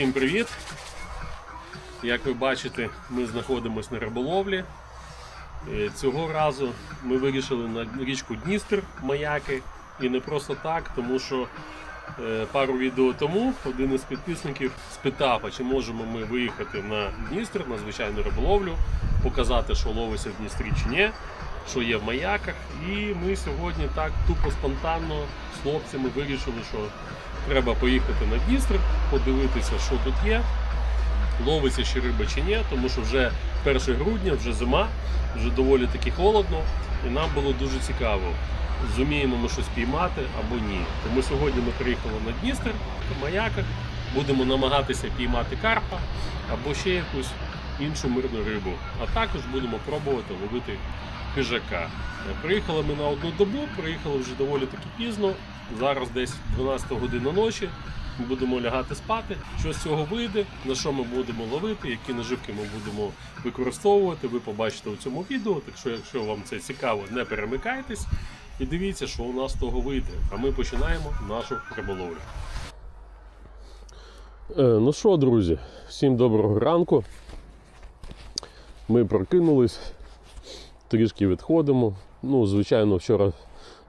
Всім привіт! Як ви бачите, ми знаходимося на риболовлі. Е, Цього разу ми вирішили на річку Дністр маяки. І не просто так, тому що е, пару відео тому один із підписників спитав, а чи можемо ми виїхати на Дністр, на звичайну риболовлю, показати, що ловиться в Дністрі чи ні, що є в маяках. І ми сьогодні так тупо спонтанно з хлопцями вирішили, що треба поїхати на Дністр, подивитися, що тут є, ловиться ще риба чи ні, тому що вже 1 грудня, вже зима, вже доволі таки холодно, і нам було дуже цікаво, зуміємо ми щось піймати або ні. Тому сьогодні ми приїхали на Дністр в маяках, будемо намагатися піймати карпа або ще якусь іншу мирну рибу. А також будемо пробувати ловити хижака. Приїхали ми на одну добу, приїхали вже доволі таки пізно. Зараз десь 12 година ночі. Ми будемо лягати спати. Що з цього вийде, на що ми будемо ловити, які наживки ми будемо використовувати, ви побачите у цьому відео. Так що, якщо вам це цікаво, не перемикайтесь і дивіться, що у нас з того вийде. А ми починаємо нашу риболовлю. Е, ну що, друзі, всім доброго ранку. Ми прокинулись, трішки відходимо. Ну, звичайно, вчора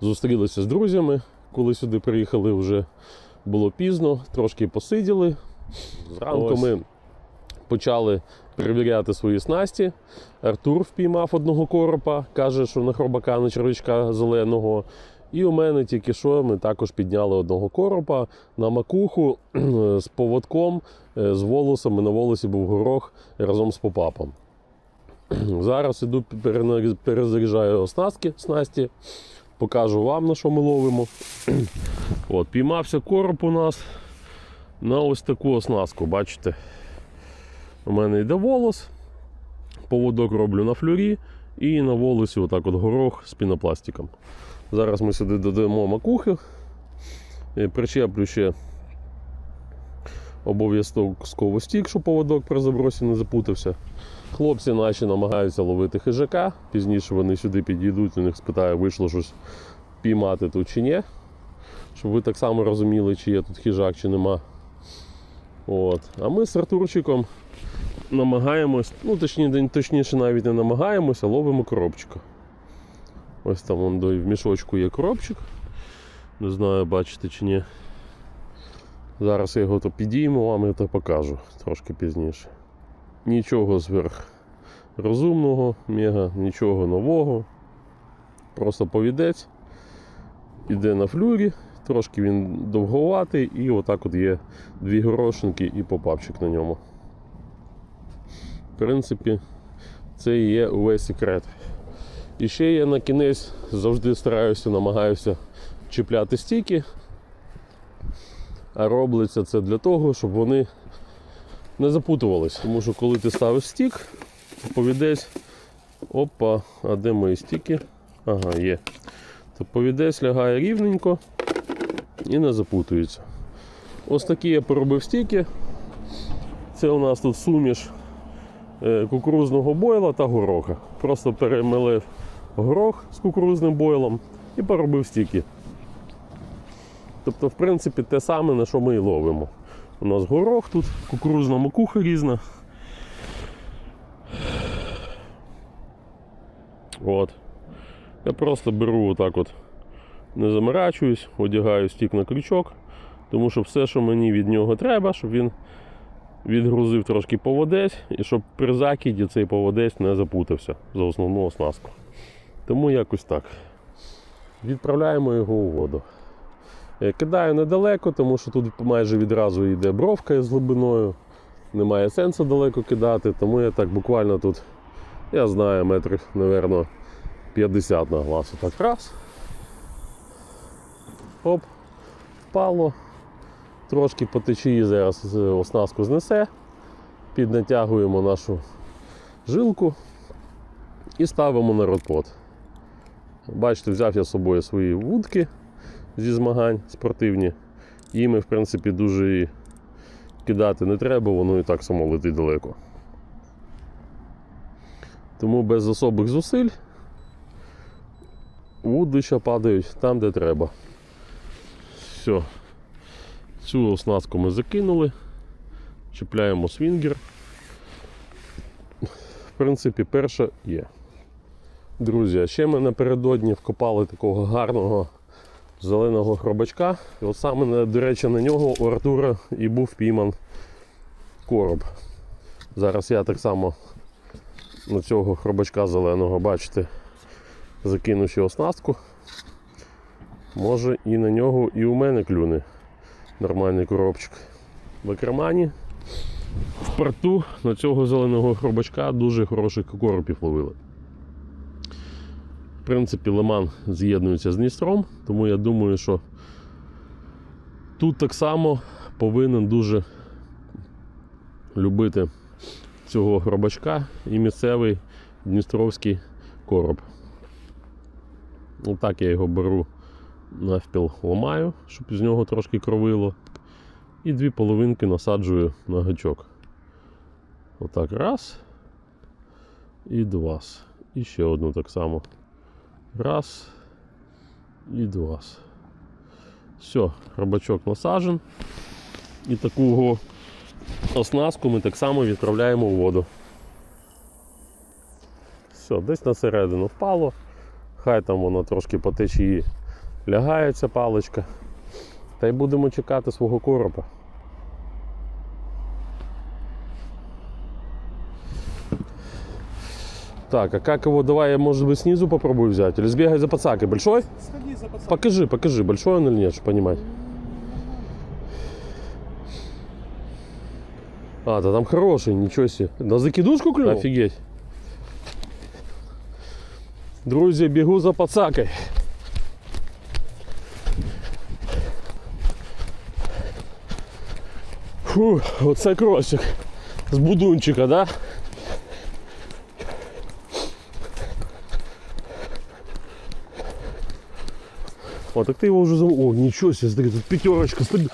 зустрілися з друзями, коли сюди приїхали, вже було пізно, трошки посиділи. Зранку Ось. ми почали перевіряти свої снасті. Артур впіймав одного коропа, каже, що на хробака, на червячка зеленого. І у мене тільки що ми також підняли одного коропа на макуху з поводком, е, з волосами. На волосі був горох разом з попапом. Зараз іду перезаряджаю оснастки снасті, покажу вам на що ми ловимо. От, піймався короб у нас на ось таку оснастку. Бачите? У мене йде волос, поводок роблю на флюрі і на волосі отак от горох з пінопластиком. Зараз ми сюди додаємо макухи, Е, причеплю ще обов'язково стік, щоб поводок при забросі не запутався. Хлопці наші намагаються ловити хижака. Пізніше вони сюди підійдуть, у них спитаю, вийшло щось піймати тут чи ні. Щоб ви так само розуміли, чи є тут хижак, чи нема. От. А ми з Артурчиком намагаємось, ну точні, точніше навіть не намагаємося, ловимо коробчика. Ось там вон, в мішочку є коробчик. Не знаю, бачите чи ні. Зараз я його то підійму вам і то покажу трошки пізніше. Нічого зверх розумного, мега, нічого нового. Просто повідець. Іде на флюрі, трошки він довговатий, і отак от є дві горошинки і попапчик на ньому. В принципі, це і є увесь секрет. І ще я на кінець завжди стараюся, намагаюся чіпляти стійки. А робиться це для того, щоб вони не запутувались. Тому що коли ти ставиш стік, повідець. Опа, а де мої стіки? Ага, є. То повідець лягає рівненько і не запутується. Ось такі я поробив стіки. Це у нас тут суміш е, кукурузного бойла та гороха. Просто перемелив горох з кукурузним бойлом і поробив стіки. Тобто, в принципі, те саме, на що ми і ловимо. У нас горох тут, кукурузна макуха різна. От. Я просто беру отак от, не заморачуюсь, одягаю стік на крючок, тому що все, що мені від нього треба, щоб він відгрузив трошки поводець і щоб при закиді цей поводець не запутався за основну оснастку. Тому якось так. Відправляємо його у воду. Е, Кидаю недалеко, тому що тут майже відразу йде бровка з глибиною. Немає сенсу далеко кидати, тому я так буквально тут, я знаю, метрів, мабуть, 50 на глаз. Отак раз. Оп, впало. Трошки по течії зараз е, оснастку знесе. Піднатягуємо нашу жилку і ставимо на родпот. Бачите, взяв я з собою свої вудки зі змагань спортивні. Їми, в принципі, дуже і кидати не треба, воно і так само летить далеко. Тому без особих зусиль вудлища падають там, де треба. Все. Цю оснастку ми закинули. чіпляємо свінгер. В принципі, перше є. Друзі, а ще ми напередодні вкопали такого гарного зеленого хробачка. І от саме, до речі, на нього у Артура і був пійман короб. Зараз я так само на цього хробачка зеленого, бачите, закину ще оснастку. Може і на нього, і у мене клюне нормальний коробчик. В екремані в порту на цього зеленого хробачка дуже хороших коропів ловили. В принципі, лиман з'єднується з Дністром, тому я думаю, що тут так само повинен дуже любити цього хробачка і місцевий дністровський короб. Отак я його беру навпіл ламаю, щоб з нього трошки кровило. І дві половинки насаджую на гачок. Отак раз. І два. І ще одну так само. Раз. І два. Все, рибачок насажен. І таку оснастку ми так само відправляємо у воду. Все, десь на середину впало. Хай там воно трошки по течії лягає ця паличка. Та й будемо чекати свого коропа. Так, а как его, давай я, может быть, снизу попробую взять? Или сбегай за пацакой. Большой? Сходи за пацан. Покажи, покажи, большой он или нет, чтобы понимать. А, да там хороший, ничего себе. На закидушку клюнул? Офигеть. Друзі, бігу за пацакой. Фу, оце кросик. З будунчика, да? О, так ты его уже зам... О, ничего себе, смотри, тут пятерочка. Смотри.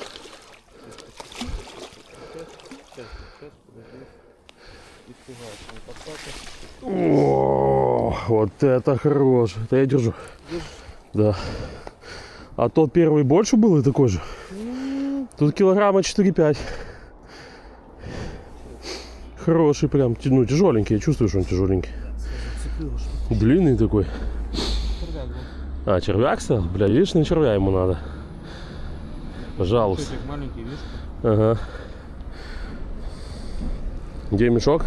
О, вот это хорош. Это я держу. Да. А тот первый больше был и такой же? Тут килограмма 4-5. Хороший прям, ну тяжеленький, я чувствую, что он тяжеленький. Длинный такой. А, червяк стал? Бля, видишь, на червя ему надо. Пожалуйста. Чуть маленький, видишь? Ага. Где мешок?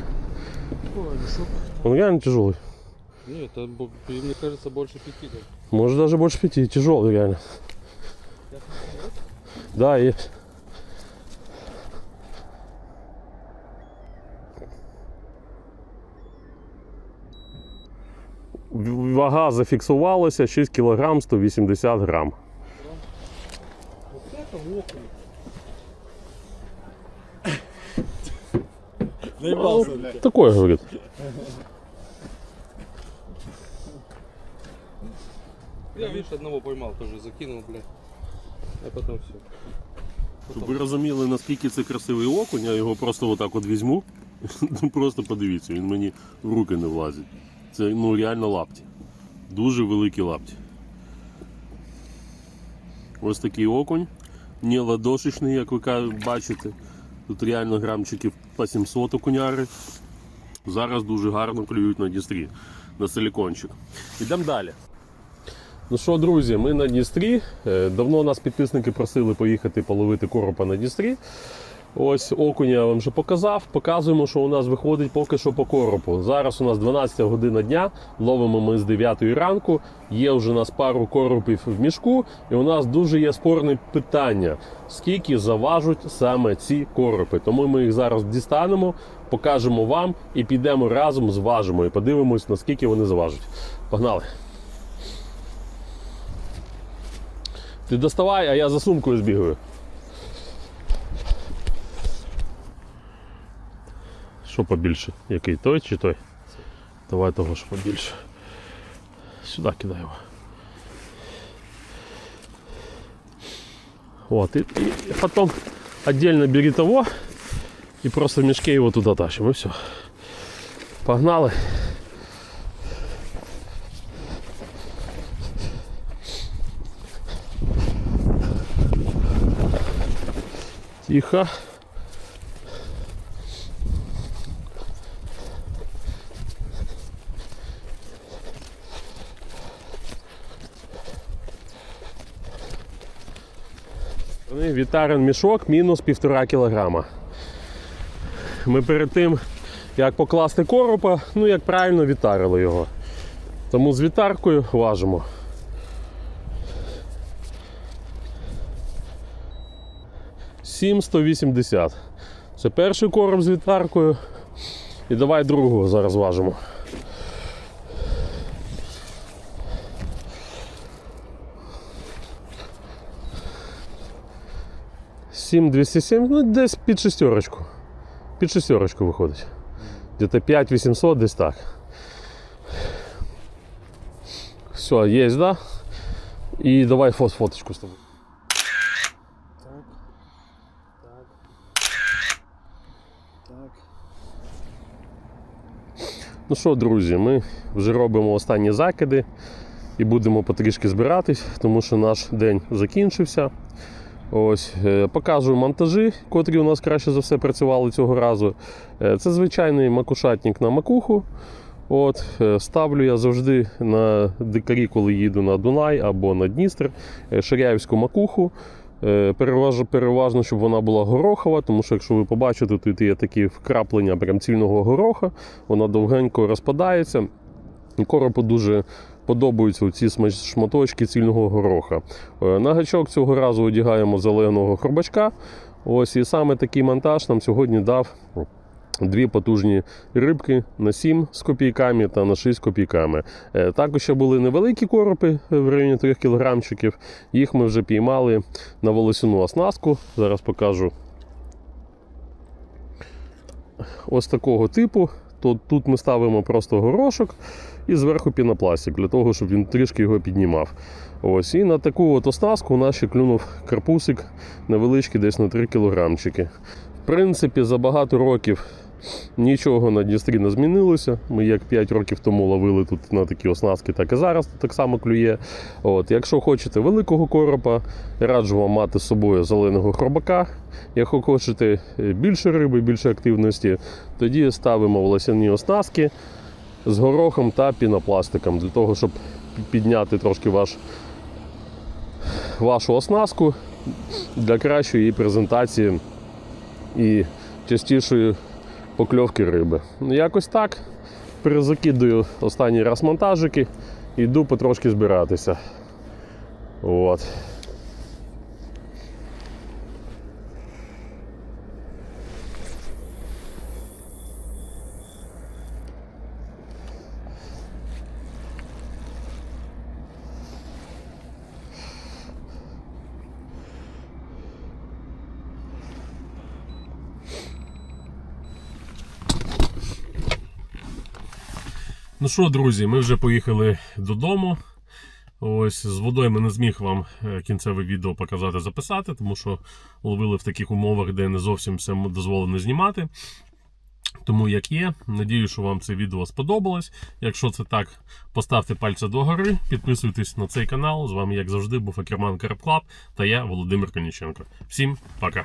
Такой мешок. Он реально тяжелый. Нет, это, мне кажется, больше пяти. даже. Может даже больше пяти. Тяжелый реально. Да, есть. Вага зафіксувалася 6 кг 180 грам. Наебался, блядь. Такое, говорит. Я, видишь, одного поймал, тоже закинул, блядь. А потом все. Щоб ви розуміли, наскільки це красивий окунь, я його просто отак от візьму. Ну просто подивіться, він мені в руки не влазить. Це ну реально лапті. Дуже великі лапті. Ось такий окунь. Не ладошечний, як ви бачите. Тут реально грамчиків по 700 окуняри. Зараз дуже гарно клюють на дістрі, на силікончик. Ідемо далі. Ну що, друзі, ми на Дністрі. Е, Давно нас підписники просили поїхати половити коропа на Дністрі. Ось окуня я вам вже показав. Показуємо, що у нас виходить поки що по коропу. Зараз у нас 12 година дня, ловимо ми з 9 ранку. Є вже у нас пару коропів в мішку, і у нас дуже є спорне питання, скільки заважуть саме ці коропи. Тому ми їх зараз дістанемо, покажемо вам і підемо разом зважимо і подивимось, наскільки вони заважать. Погнали! Ти доставай, а я за сумкою збігаю. Що побільше? Який той чи той? Давай того, що побільше. Сюди кидай його. Вот, и, и потом отдельно бери того и просто в мешке его туда тащим, и все. Погнали. Тихо. Вітарин мішок мінус 1,5 кілограма. Ми перед тим, як покласти коропа, ну як правильно вітарили його. Тому з вітаркою важимо. Сім 180. Це перший короб з вітаркою. І давай другого зараз важимо. Сім 207, ну десь під шестерочку. Під шестерочку виходить. Где-то 5800, десь так. Все, є, да? І давай фоточку з тобою. Так. Так. Так. Ну що, друзі, ми вже робимо останні закиди і будемо потрішки збиратись, тому що наш день закінчився. Ось, е, показую монтажі, котрі у нас краще за все працювали цього разу. Е, Це звичайний макушатник на макуху. От, е, ставлю я завжди на дикарі, коли їду на Дунай або на Дністр, ширяївську макуху. Переважно, переважно, щоб вона була горохова, тому що якщо ви побачите, тут є такі вкраплення прям цільного гороха, вона довгенько розпадається. Коропу дуже подобаються ці шматочки цільного гороха. Е, На гачок цього разу одягаємо зеленого хробачка. Ось і саме такий монтаж нам сьогодні дав дві потужні рибки на 7 з копійками та на 6 з копійками. Е, Також ще були невеликі коропи е, в районі 3 кілограмчиків. Їх ми вже піймали на волосяну оснастку. Зараз покажу ось такого типу. Тут ми ставимо просто горошок і зверху пінопластик, для того, щоб він трішки його піднімав. Ось, і на таку от оснастку у нас ще клюнув карпусик невеличкий, десь на 3 кілограмчики. В принципі, за багато років нічого на Дністрі не змінилося. Ми як 5 років тому ловили тут на такі оснастки, так і зараз так само клює. От, якщо хочете великого коропа, раджу вам мати з собою зеленого хробака. Якщо хочете е, більше риби, більше активності, тоді ставимо волосяні оснастки з горохом та пінопластиком для того, щоб підняти трошки ваш, вашу оснастку для кращої її презентації і частішої покльовки риби. Ну, Якось так. Перезакидую останній раз монтажики і йду потрошки збиратися. От. Ну що, друзі, ми вже поїхали додому. Ось з водою ми не зміг вам е, кінцеве відео показати записати, тому що ловили в таких умовах, де не зовсім все дозволено знімати. Тому як є, надію, що вам це відео сподобалось. Якщо це так, поставте пальця догори, підписуйтесь на цей канал. З вами, як завжди, був Акерман Карп Клаб та я, Володимир Коніченко. Всім пока!